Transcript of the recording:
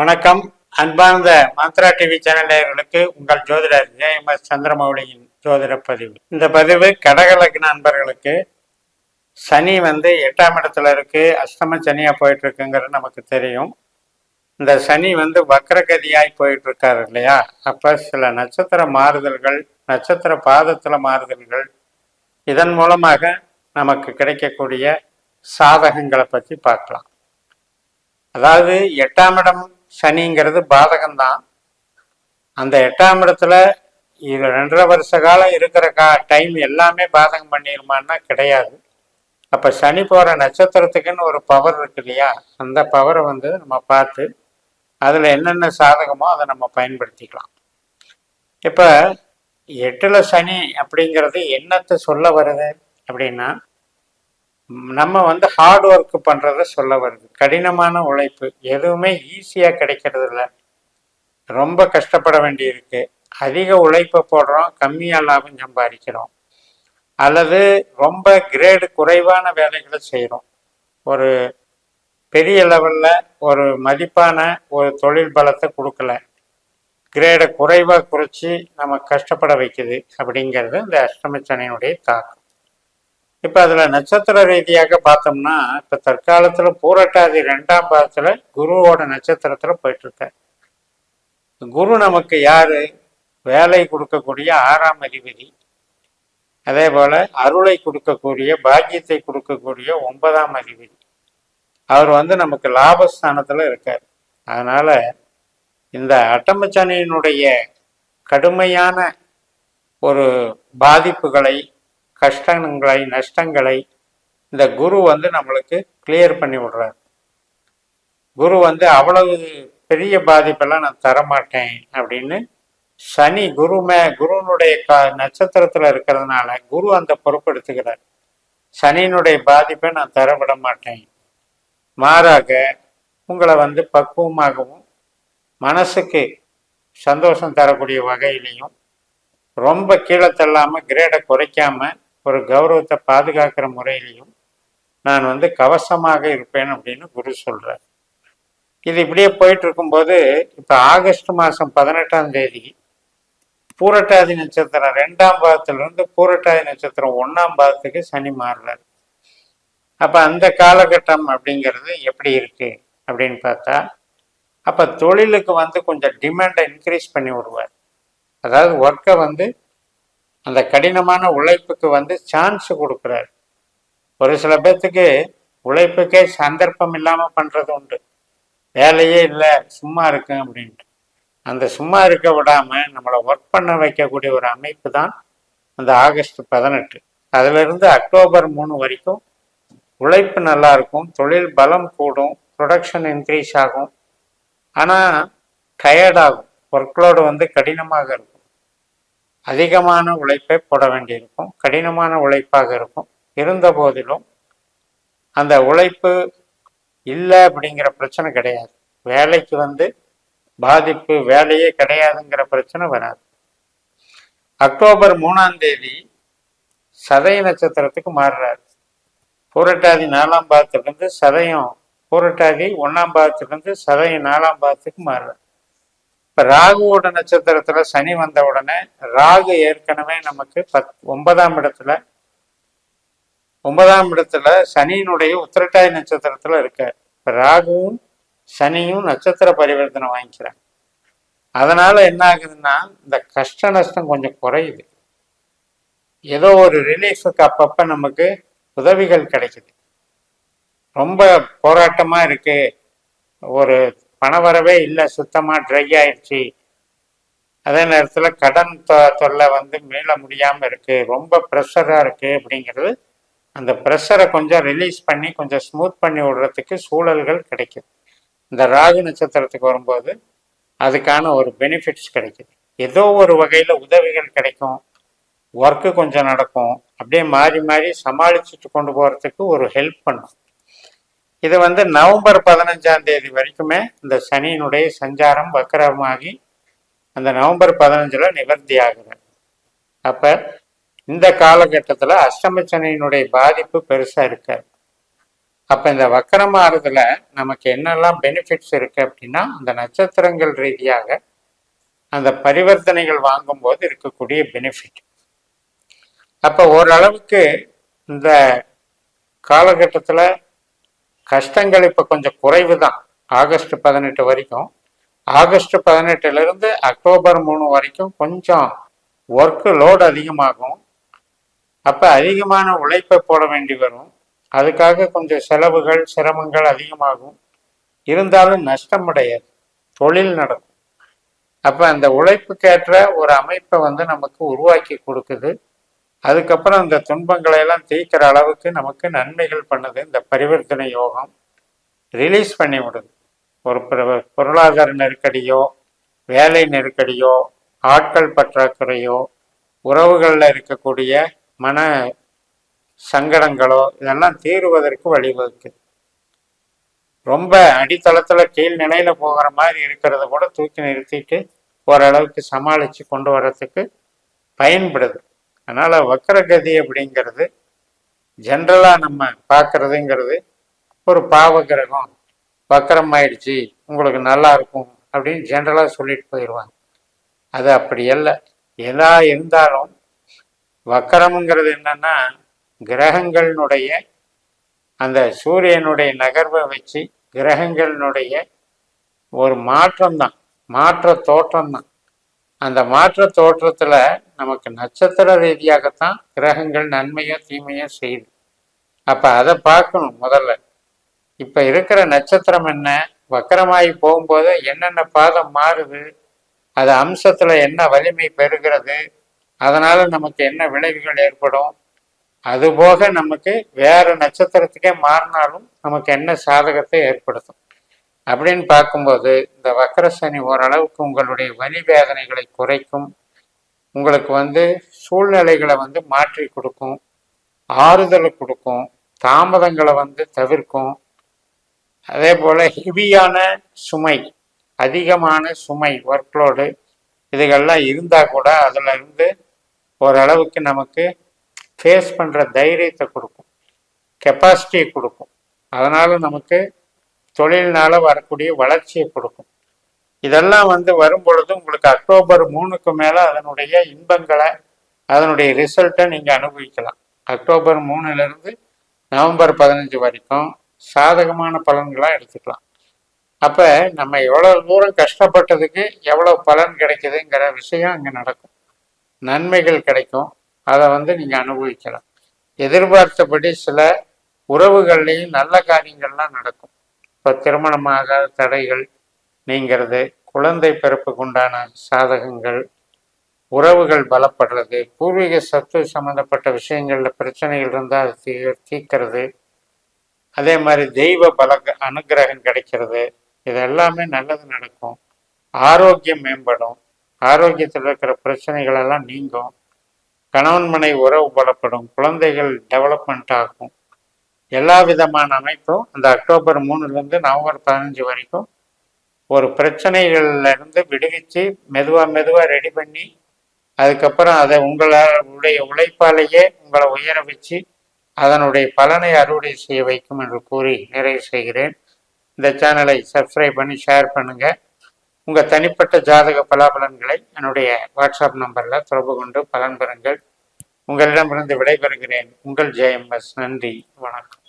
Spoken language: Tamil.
வணக்கம். அன்பார்ந்த மாத்ரா டிவி சேனல் நேயர்களுக்கு உங்கள் ஜோதிடர் ஜேஎம்எஸ் சந்திரமௌலியின் ஜோதிட பதிவு. இந்த பதிவு கடகலக்ன நண்பர்களுக்கு சனி வந்து எட்டாம் இடத்துல இருக்கு. அஷ்டம சனியா போயிட்டு இருக்குங்கிறது நமக்கு தெரியும். இந்த சனி வந்து வக்ரகதியாய் போயிட்டு இருக்காரு இல்லையா? அப்ப சில நட்சத்திர மாறுதல்கள் நட்சத்திர பாதத்துல மாறுதல்கள் இதன் மூலமாக நமக்கு கிடைக்கக்கூடிய சாதகங்களை பற்றி பார்க்கலாம். அதாவது எட்டாம் இடம் சனிங்கிறது பாதகம்தான். அந்த எட்டாம் இடத்துல இது ரெண்டரை வருஷ காலம் இருக்கிற கா டைம் எல்லாமே பாதகம் பண்ணிருமான்னா கிடையாது. அப்போ சனி போகிற நட்சத்திரத்துக்குன்னு ஒரு பவர் இருக்கு இல்லையா? அந்த பவரை வந்து நம்ம பார்த்து அதில் என்னென்ன சாதகமோ அதை நம்ம பயன்படுத்திக்கலாம். இப்போ எட்டில் சனி அப்படிங்கிறது என்னத்தை சொல்ல வருது அப்படின்னா நம்ம வந்து ஹார்ட் ஒர்க் பண்ணுறத சொல்ல வருது. கடினமான உழைப்பு. எதுவுமே ஈஸியாக கிடைக்கிறது இல்லை. ரொம்ப கஷ்டப்பட வேண்டியிருக்கு. அதிக உழைப்பை போடுறோம். கம்மியாக லாபம் சம்பாதிக்கிறோம். அல்லது ரொம்ப கிரேடு குறைவான வேலைகளை செய்கிறோம் ஒரு பெரிய லெவலில் ஒரு மதிப்பான ஒரு தொழில் பலத்தை கொடுக்கல. கிரேடை குறைவாக குறைச்சி நம்ம கஷ்டப்பட வைக்குது அப்படிங்கிறது இந்த அஷ்டமச்சனையினுடைய தாக்கம். இப்போ அதில் நட்சத்திர ரீதியாக பார்த்தோம்னா இப்போ தற்காலத்தில் பூரட்டாதி ரெண்டாம் பாதத்தில் குருவோட நட்சத்திரத்தில் போயிட்டுருக்கார் குரு நமக்கு யாரு? வேலை கொடுக்கக்கூடிய ஆறாம் அதிபதி. அதே போல அருளை கொடுக்கக்கூடிய பாக்கியத்தை கொடுக்கக்கூடிய ஒன்பதாம் அதிபதி. அவர் வந்து நமக்கு லாபஸ்தானத்தில் இருக்கார். அதனால இந்த அட்டமச்சனையினுடைய கடுமையான ஒரு பாதிப்புகளை கஷ்டங்களை நஷ்டங்களை இந்த குரு வந்து நம்மளுக்கு கிளியர் பண்ணி விடுறார். குரு வந்து அவ்வளவு பெரிய பாதிப்பெல்லாம் நான் தரமாட்டேன் அப்படின்னு சனி குரு மே குருனுடைய க நட்சத்திரத்தில் இருக்கிறதுனால குரு அந்த பொறுப்பெடுத்துக்கிறார். சனியினுடைய பாதிப்பை நான் தர விட மாட்டேன். மாறாக உங்களை வந்து பக்குவமாகவும் மனசுக்கு சந்தோஷம் தரக்கூடிய வகையிலையும் ரொம்ப கீழே தள்ளாமல் கிரேடை குறைக்காமல் ஒரு கௌரவத்தை பாதுகாக்கிற முறையிலையும் நான் வந்து கவசமாக இருப்பேன் அப்படின்னு குரு சொல்கிறார் இது இப்படியே போயிட்டு இருக்கும்போது இப்போ ஆகஸ்ட் மாதம் பதினெட்டாம் தேதி பூரட்டாதி நட்சத்திரம் ரெண்டாம் பாதத்திலிருந்து பூரட்டாதி நட்சத்திரம் ஒன்றாம் பாதத்துக்கு சனி மாறுறாரு. அப்போ அந்த காலகட்டம் அப்படிங்கிறது எப்படி இருக்கு அப்படின்னு பார்த்தா அப்போ தொழிலுக்கு வந்து கொஞ்சம் டிமாண்டை இன்க்ரீஸ் பண்ணி விடுவார். அதாவது ஒர்க்கை வந்து அந்த கடினமான உழைப்புக்கு வந்து சான்ஸ் கொடுக்குறாரு. ஒரு சில பேர்த்துக்கு உழைப்புக்கே சந்தர்ப்பம் இல்லாமல் பண்ணுறது உண்டு. வேலையே இல்லை சும்மா இருக்கேன் அப்படின்ட்டு. அந்த சும்மா இருக்க விடாம நம்மளை ஒர்க் பண்ண வைக்கக்கூடிய ஒரு அமைப்பு தான் அந்த ஆகஸ்ட் பதினெட்டு. அதிலிருந்து அக்டோபர் மூணு வரைக்கும் உழைப்பு நல்லா இருக்கும் தொழில் பலம் கூடும் ப்ரொடக்ஷன் இன்க்ரீஸ் ஆகும். ஆனால் டயர்டாகும் ஒர்க்லோடு வந்து கடினமாக இருக்கும். அதிகமான உழைப்பை போட வேண்டியிருக்கும் கடினமான உழைப்பாக இருக்கும். இருந்த போதிலும் அந்த உழைப்பு இல்லை அப்படிங்கிற பிரச்சனை கிடையாது. வேலைக்கு வந்து பாதிப்பு வேலையே கிடையாதுங்கிற பிரச்சனை வராது. அக்டோபர் மூணாம் தேதி சதய நட்சத்திரத்துக்கு மாறுறாரு. பூரட்டாதி நாலாம் பாதத்திலிருந்து சதயம் பூரட்டாதி ஒன்றாம் பாதத்திலிருந்து சதயம் நாலாம் பாதத்துக்கு மாறுறாரு. ராகுவோட நட்சத்திரத்துல சனி வந்த உடனே ராகு ஏற்கனவே நமக்கு பத் ஒன்பதாம் இடத்துல ஒன்பதாம் இடத்துல சனியினுடைய உத்திரட்டாய் நட்சத்திரத்துல இருக்க ராகுவும் சனியும் நட்சத்திர பரிவர்த்தனை வாங்கிக்கிறாங்க. அதனால என்ன ஆகுதுன்னா இந்த கஷ்ட நஷ்டம் கொஞ்சம் குறையுது. ஏதோ ஒரு ரிலீஃபுக்கு அப்பப்ப நமக்கு உதவிகள் கிடைக்குது. ரொம்ப போராட்டமா இருக்கு. ஒரு பணவரவே இல்லை சுத்தமா ட்ரை ஆயிடுச்சு. அதே நேரத்தில் கடன் தொ- தொல்லை வந்து மீள முடியாம இருக்கு ரொம்ப ப்ரெஷரா இருக்கு அப்படிங்கிறது அந்த ப்ரெஷரை கொஞ்சம் ரிலீஸ் பண்ணி கொஞ்சம் ஸ்மூத் பண்ணி விடுறதுக்கு சூழல்கள் கிடைக்குது இந்த ராகு நட்சத்திரத்துக்கு வரும்போது அதுக்கான ஒரு பெனிஃபிட்ஸ் கிடைக்குது ஏதோ ஒரு வகையில் உதவிகள் கிடைக்கும். ஒர்க்கு கொஞ்சம் நடக்கும். அப்படியே மாறி மாறி சமாளிச்சுட்டு கொண்டு போகிறதுக்கு ஒரு ஹெல்ப் பண்ணும். இது வந்து நவம்பர் பதினஞ்சாம் தேதி வரைக்குமே இந்த சனியினுடைய சஞ்சாரம் வக்கரமாகி அந்த நவம்பர் பதினஞ்சில் நிவர்த்தி ஆகுது. அப்போ இந்த காலகட்டத்தில் அஷ்டம சனியினுடைய பாதிப்பு பெருசாக இருக்காது அப்போ இந்த வக்கரம் நமக்கு என்னெல்லாம் பெனிஃபிட்ஸ் இருக்குது அப்படின்னா அந்த நட்சத்திரங்கள் ரீதியாக அந்த பரிவர்த்தனைகள் வாங்கும்போது இருக்கக்கூடிய பெனிஃபிட் அப்போ ஓரளவுக்கு இந்த காலகட்டத்தில் கஷ்டங்கள் இப்போ கொஞ்சம் குறைவு தான் ஆகஸ்ட் பதினெட்டு வரைக்கும். ஆகஸ்ட் பதினெட்டுலேருந்து அக்டோபர் மூணு வரைக்கும் கொஞ்சம் ஒர்க்கு லோடு அதிகமாகும். அப்போ அதிகமான உழைப்பை போட வேண்டி வரும். அதுக்காக கொஞ்சம் செலவுகள் சிரமங்கள் அதிகமாகும். இருந்தாலும் நஷ்டம் அடையாது தொழில் நடக்கும். அப்போ அந்த உழைப்புக்கேற்ற ஒரு அமைப்பை வந்து நமக்கு உருவாக்கி கொடுக்குது. அதுக்கப்புறம் இந்த துன்பங்களை எல்லாம் தீர்க்கிற அளவுக்கு நமக்கு நன்மைகள் பண்ணுது. இந்த பரிவர்த்தனை யோகம் ரிலீஸ் பண்ணி விடுது. ஒரு பொருளாதார நெருக்கடியோ வேலை நெருக்கடியோ ஆட்கள் பற்றாக்குறையோ உறவுகளில் இருக்கக்கூடிய மன சங்கடங்களோ இதெல்லாம் தீருவதற்கு வழிவகுக்குது. ரொம்ப அடித்தளத்தில் கீழ் நிலையில் போகிற மாதிரி இருக்கிறத கூட தூக்கி நிறுத்திட்டு ஓரளவுக்கு சமாளித்து கொண்டு வர்றதுக்கு பயன்படுது. அதனால வக்கரகதி அப்படிங்கிறது ஜென்ரலா நம்ம பார்க்கறதுங்கிறது ஒரு பாவ கிரகம் வக்கரம் ஆயிடுச்சு உங்களுக்கு நல்லா இருக்கும் அப்படின்னு ஜென்ரலா சொல்லிட்டு போயிடுவாங்க. அது அப்படி இல்லை எதா இருந்தாலும் வக்கரம்ங்கிறது என்னன்னா கிரகங்களினுடைய அந்த சூரியனுடைய நகர்வை வச்சு கிரகங்களினுடைய ஒரு மாற்றம் தான் மாற்ற தோற்றம்தான் அந்த மாற்ற தோற்றத்துல நமக்கு நட்சத்திர ரீதியாகத்தான் கிரகங்கள் நன்மையும் தீமையும் செய்யுது. அப்ப அதை பார்க்கணும் முதல்ல. இப்ப இருக்கிற நட்சத்திரம் என்ன? வக்கரமாகி போகும்போது என்னென்ன பாதம் மாறுது? அது அம்சத்துல என்ன வலிமை பெறுகிறது? அதனால நமக்கு என்ன விளைவுகள் ஏற்படும்? அதுபோக நமக்கு வேற நட்சத்திரத்துக்கே மாறினாலும் நமக்கு என்ன சாதகத்தை ஏற்படுத்தும்? அப்படின்னு பார்க்கும்போது இந்த வக்கர சனி ஓரளவுக்கு உங்களுடைய வலி வேதனைகளை குறைக்கும். உங்களுக்கு வந்து சூழ்நிலைகளை வந்து மாற்றி கொடுக்கும். ஆறுதலை கொடுக்கும். தாமதங்களை வந்து தவிர்க்கும். அதே போல் ஹெவியான சுமை அதிகமான சுமை ஒர்க்லோடு இதுகள்லாம் இருந்தால் கூட அதில் இருந்து ஓரளவுக்கு நமக்கு ஃபேஸ் பண்ணுற தைரியத்தை கொடுக்கும். கெப்பாசிட்டியை கொடுக்கும். அதனால் நமக்கு தொழில்னால வரக்கூடிய வளர்ச்சியை கொடுக்கும். இதெல்லாம் வந்து வரும் பொழுது உங்களுக்கு அக்டோபர் மூணுக்கு மேலே அதனுடைய இன்பங்களை அதனுடைய ரிசல்ட்டை நீங்கள் அனுபவிக்கலாம். அக்டோபர் மூணுலேருந்து நவம்பர் பதினஞ்சு வரைக்கும் சாதகமான பலன்களாக எடுத்துக்கலாம். அப்போ நம்ம எவ்வளோ தூரம் கஷ்டப்பட்டதுக்கு எவ்வளோ பலன் கிடைக்குதுங்கிற விஷயம் அங்கே நடக்கும். நன்மைகள் கிடைக்கும். அதை வந்து நீங்கள் அனுபவிக்கலாம். எதிர்பார்த்தபடி சில உறவுகள்லையும் நல்ல காரியங்கள்லாம் நடக்கும். இப்போ திருமணமாகாத தடைகள் நீங்கிறது குழந்தை பிறப்புக்கு உண்டான சாதகங்கள் உறவுகள் பலப்படுறது பூர்வீக சத்து சம்மந்தப்பட்ட விஷயங்களில் பிரச்சனைகள் இருந்தால் அது தீ தீர்க்கிறது. அதே மாதிரி தெய்வ பல அனுகிரகம் கிடைக்கிறது. இது எல்லாமே நல்லது நடக்கும். ஆரோக்கியம் மேம்படும். ஆரோக்கியத்தில் இருக்கிற பிரச்சனைகள் எல்லாம் நீங்கும். கணவன் மனை உறவு பலப்படும். குழந்தைகள் டெவலப்மெண்ட் ஆகும். எல்லா விதமான அமைப்பும் அந்த அக்டோபர் மூணுலேருந்து நவம்பர் பதினஞ்சு வரைக்கும் ஒரு பிரச்சனைகள்ல இருந்து விடுவிச்சு மெதுவா மெதுவா ரெடி பண்ணி அதுக்கப்புறம் அதை உங்களுடைய உழைப்பாலேயே உங்களை உயர வச்சு அதனுடைய பலனை அறுவடை செய்ய வைக்கும் என்று கூறி நிறைவு செய்கிறேன். இந்த சேனலை சப்ஸ்கிரைப் பண்ணி ஷேர் பண்ணுங்க. உங்கள் தனிப்பட்ட ஜாதக பலாபலன்களை என்னுடைய வாட்ஸ்அப் நம்பரில் தொடர்பு கொண்டு பலன் பெறுங்கள். உங்களிடமிருந்து விடைபெறுகிறேன். உங்கள் ஜெயம்எஸ் நன்றி. வணக்கம்.